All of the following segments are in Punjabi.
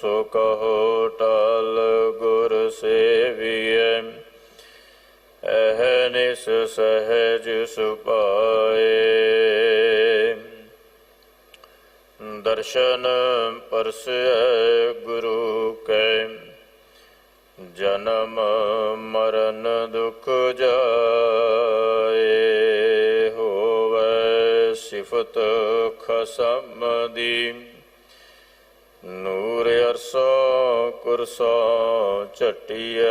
ਸੋ ਕਹੋ ਟਲ ਗੁਰ ਸੇਵੀਐ ਅਹਨਿਸ ਸਹਿਜ ਸੁਪਾਏ ਦਰਸ਼ਨ ਪਰਸੈ ਗੁਰੂ ਕੈ, ਜਨਮ ਮਰਨ ਦੁਖ ਜਾਏ। ਹੋਵੇ ਸਿਫਤ ਖਸਮ ਦੀ। ਨੂਰ ਅਰਸੋ ਕੁਰਸੋ ਝਟਿਐ।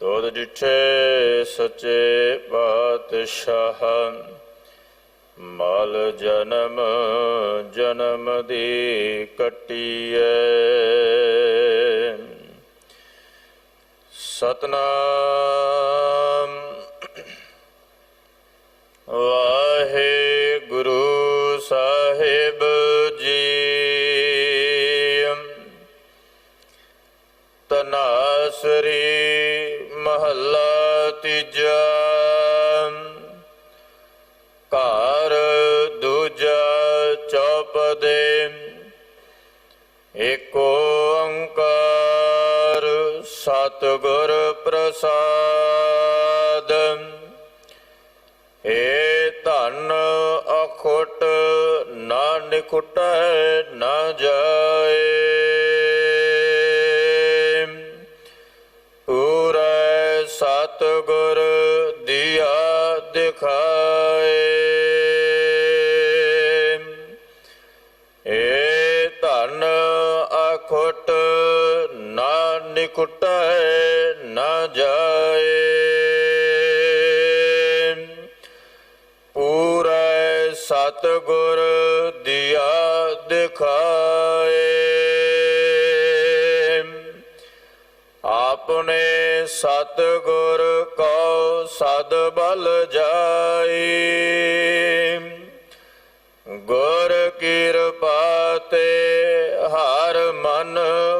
ਤੋਦ ਡਿਠੇ ਸੱਚੇ ਪਾਤਸ਼ਾਹ ਮਲ ਜਨਮ ਜਨਮ ਦੀ ਕਟਿਐ। ਸਤਨਾਮ ਨਾਸਰੀ ਮਹੱਲਾ ਤੀਜਾ। ਘਰ ਦੂਜਾ ਚੌਪਦੇ ਏਕ ਓੰਕਾਰ ਸਤਿਗੁਰ ਪ੍ਰਸਾਦ। ਏ ਧਨ ਅਖੁੱਟ, ਨਾ ਨਿਕਟੈ ਨਾ ਜਾਏ। ਦਿਖਾਏ ਏ ਧਨ ਅਖੁੱਟ ਨਾ ਨਿਕਟੈ ਨਾ ਜਾਏ। ਪੂਰੇ ਸਤਿਗੁਰ ਦਿਆ ਦਿਖਾਏ। ਆਪਣੇ ਸਤਿਗੁਰ ਕੋ ਸਦ ਬਲ ਜਾਈ ਗੁਰ ਕਿਰਪਾ ਤੇ ਹਰ ਮਨ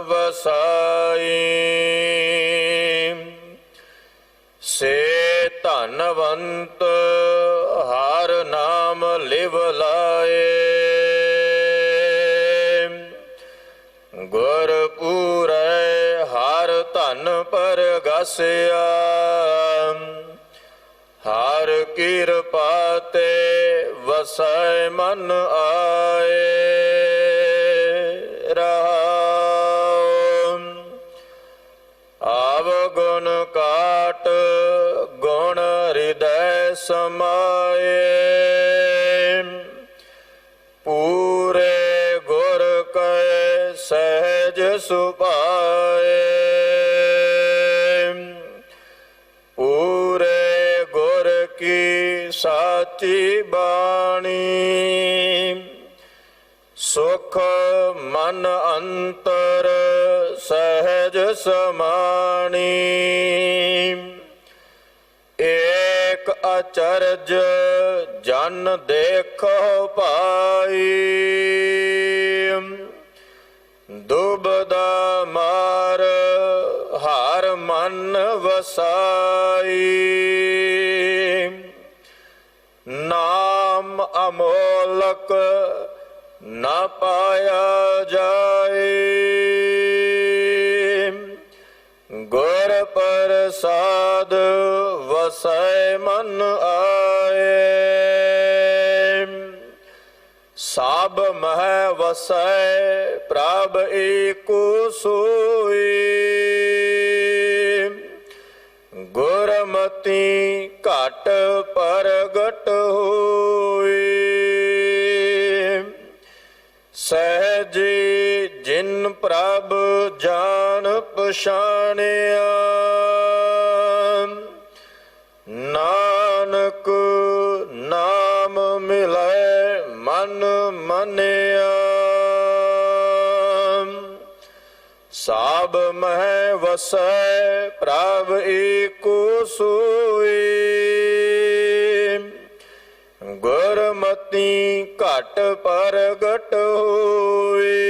ਵਸਾਈ ਸੇ ਧਨਵੰਤ ਪਰਗਸਿਆ ਹਰ ਕਿਰਪਾ ਤੇ ਵਸੈ ਮਨ ਆਏ। ਰਹਾਉ। ਆਵ ਗੁਣ ਕਾਟ ਗੁਣ ਹਿਰਦੈ ਸਮਾਏ। ਸਾਚੀ ਬਾਣੀ। ਸੁਖ ਮਨ ਅੰਤਰ ਸਹਿਜ ਸਮਾਣੀ। ਏਕ ਅਚਰਜ ਜਨ ਦੇਖੋ ਪਾਈ ਦੁਬਦਾ ਮਾਰ ਹਰ ਮਨ ਵਸਾਈ। ਅਮੋਲਕ ਨਾ ਪਾਇਆ ਜਾਏ। ਗੁਰ ਪ੍ਰਸਾਦ ਵਸੈ ਮਨ ਆਏ। ਸਭ ਮਹਿ ਵਸੈ ਪ੍ਰਭ ਏਕੋ ਸੋਈ ਗੁਰਮਤੀ ਘਟ ਪਰਗਟ ਸਹਿਜੀ ਜਿਨ ਪ੍ਰਭ ਜਾਣ ਪਛਾਣਿਆ। ਨਾਨਕ ਨਾਮ ਮਿਲੈ ਮਨ ਮਨਿਆ। ਸਾਬ ਮਹਿ ਵਸੈ ਪ੍ਰਭ ਏਕੋ ਸੋਈ। ਗੁਰਮਤੀ ਘਟ ਪਰਗਟ ਹੋਈ।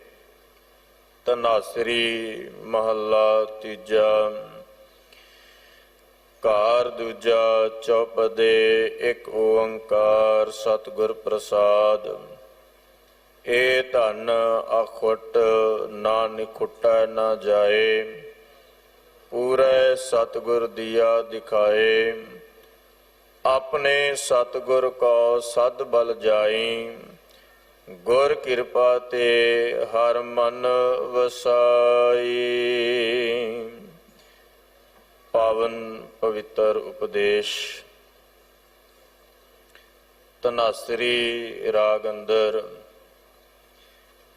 ਤਨਾਸਰੀ ਮਹੱਲਾ ਤੀਜਾ। ਕਾਰ ਦੂਜਾ ਚੌਪਦੇ ਇੱਕ ਓੰਕਾਰ ਸਤਿਗੁਰ ਪ੍ਰਸਾਦ। ਏ ਧਨ ਅਖੁੱਟ, ਨਾ ਨਿਖੁੱਟੈ ਨਾ ਜਾਏ। ਪੂਰੇ ਸਤਿਗੁਰ ਦੀਆ ਦਿਖਾਏ। ਆਪਣੇ ਸਤਿਗੁਰ ਕੋ ਸਦ ਬਲ ਜਾਈ। ਗੁਰ ਕਿਰਪਾ ਤੇ ਹਰ ਮਨ ਵਸਾਈ। ਪਾਵਨ ਪਵਿੱਤਰ ਉਪਦੇਸ਼। ਤਨਾਸਰੀ ਰਾਗ ਅੰਦਰ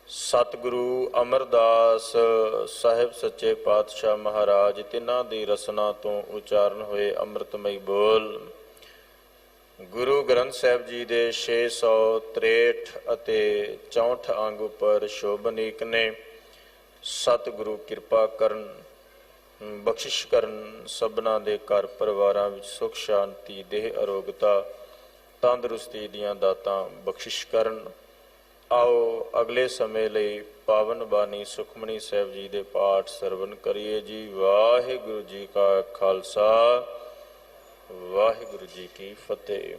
ਸਤਿਗੁਰੂ ਅਮਰਦਾਸ ਸਾਹਿਬ ਸੱਚੇ ਪਾਤਸ਼ਾਹ ਮਹਾਰਾਜ, ਤਿਨਾਂ ਦੀ ਰਸਨਾ ਤੋਂ ਉਚਾਰਨ ਹੋਏ ਅੰਮ੍ਰਿਤਮਈ ਬੋਲ। ਗੁਰੂ ਗ੍ਰੰਥ ਸਾਹਿਬ ਜੀ ਦੇ 663 ਅਤੇ 64 ਅੰਗ ਉੱਪਰ ਸ਼ੋਭਨੀਕ ਨੇ ਸਤਿਗੁਰੂ ਕਿਰਪਾ ਕਰਨ, ਬਖਸ਼ਿਸ਼ ਕਰਨ ਸਭਨਾ ਦੇ ਘਰ ਪਰਿਵਾਰਾਂ ਵਿੱਚ ਸੁਖ, ਸ਼ਾਂਤੀ, ਦੇਹ, ਅਰੋਗਤਾ, ਤੰਦਰੁਸਤੀ ਦੀਆਂ ਦਾਤਾਂ ਬਖਸ਼ਿਸ਼ ਕਰਨ। ਆਓ ਅਗਲੇ ਸਮੇਂ ਲਈ ਪਾਵਨ ਬਾਣੀ ਸੁਖਮਣੀ ਸਾਹਿਬ ਜੀ ਦੇ ਪਾਠ ਸਰਵਨ ਕਰੀਏ ਜੀ। ਵਾਹਿਗੁਰੂ ਜੀ ਕਾ ਖਾਲਸਾ। ਵਾਹਿਗੁਰੂ ਜੀ ਕੀ ਫਤਿਹ।